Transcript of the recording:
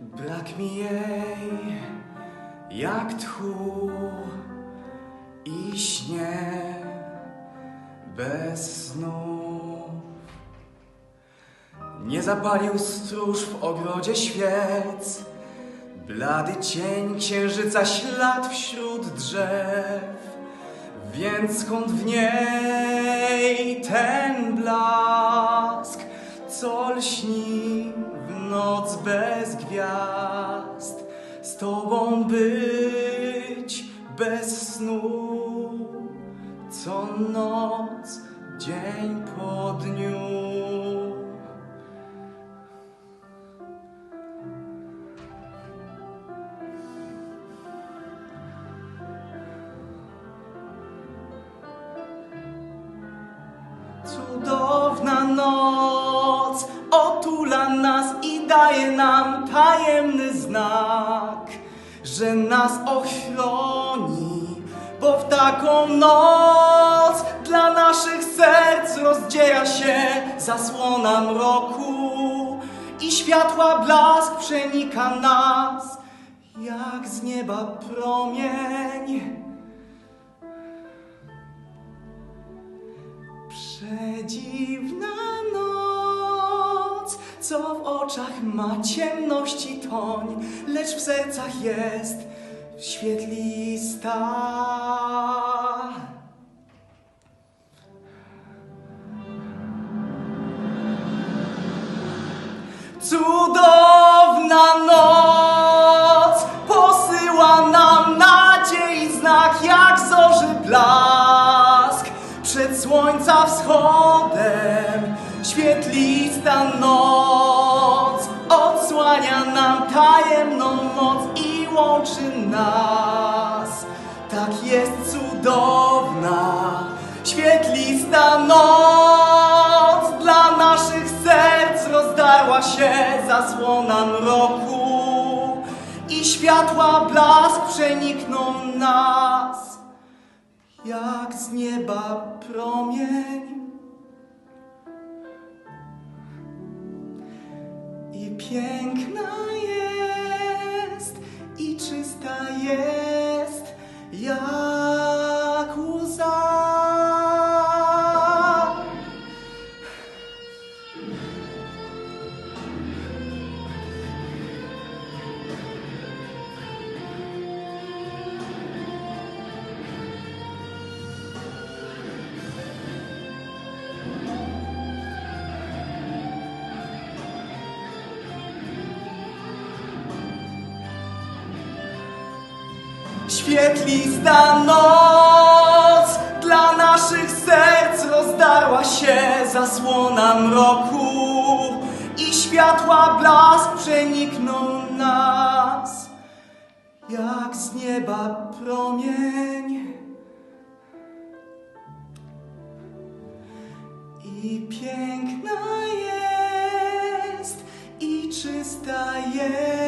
Brak mi jej jak tchu i śnie bez snu. Nie zapalił stróż w ogrodzie świec, blady cień księżyca ślad wśród drzew. Więc skąd w niej tobą być bez snu, co noc, dzień po dniu. Cudowna noc otula nas i daje nam tajemny znak, że nas ochroni, bo w taką noc dla naszych serc rozdziera się zasłona mroku i światła blask przenika nas jak z nieba promień. Przedziwna noc, co w oczach ma ciemności toń, lecz w sercach jest świetlista. Cudowna noc posyła nam nadziei znak jak zorzy blask przed słońca wschodem świetlista noc nas. Tak jest cudowna świetlista noc. Dla naszych serc rozdarła się zasłona mroku i światła blask przenikną nas. Jak z nieba promień. I piękna jest, i czysta jest, jak Świetlista noc dla naszych serc rozdarła się zasłona mroku i światła blask przenikną nas jak z nieba promień. I piękna jest, i czysta jest,